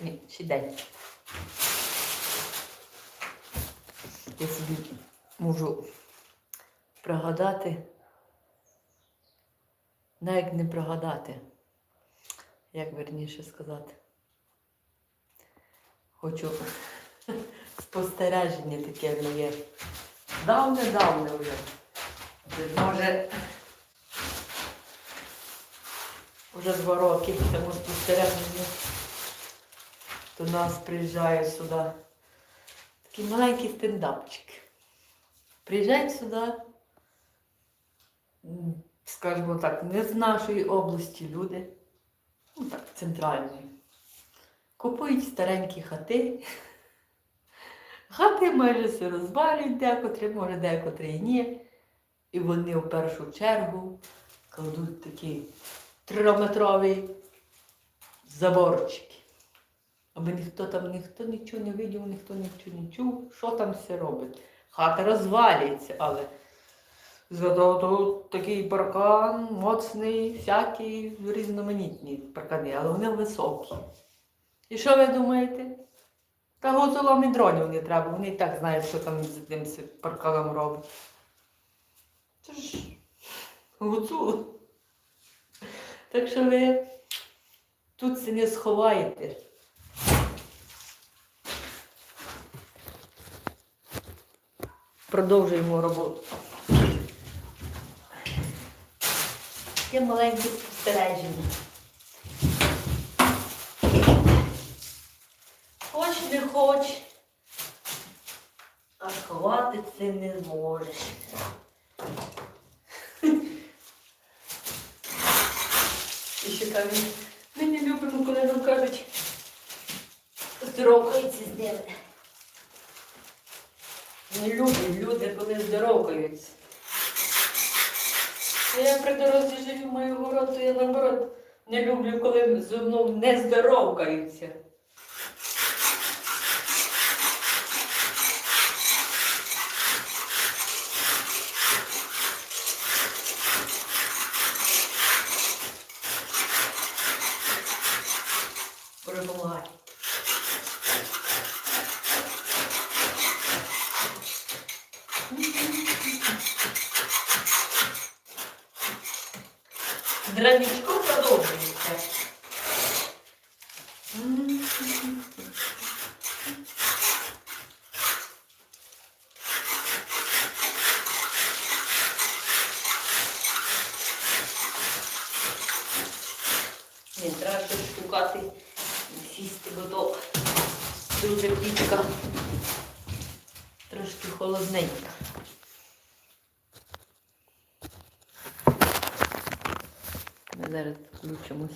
Ні, ще день. Я собі можу пригадати, навіть не пригадати, як верніше сказати. Хочу спостереження таке моє. Давне-давне вже. Може, вже два роки тому спостереження. До нас приїжджає сюди такий маленький стендапчик. Приїжджають сюди, скажімо так, не з нашої області люди, ну так, центральної. Купують старенькі хати. Хати майже все розвалюють декотрі, може декотрі і ні. І вони в першу чергу кладуть такі трьохметрові заборчики. Аби ніхто там, ніхто нічого не видів, ніхто нічого не чув, що там все робить. Хата розвалюється, але зато такий паркан моцний, всякі різноманітні паркани, але вони високі. І що ви думаєте? Та гуцулам і дронів не треба, вони і так знають, що там з тим парканом робить. Це ж гуцул. Так що ви тут це не сховаєте. Продовжуємо роботу. Таке маленьке спостереження. Хоч не хоч, а сховати це не можеш. І ще кажуть, ми не любимо, коли нам кажуть, здоровкаються з ними. Не люблять люди, коли здоровкаються. Я при дорозі живу мою город, то я наоборот не люблю, коли зі мною не здоровкаються. Перемагай. Дранічко продовжується. Не треба шукати, сісти, бо дуже пічка трошки холодненька. Ми зараз включимось.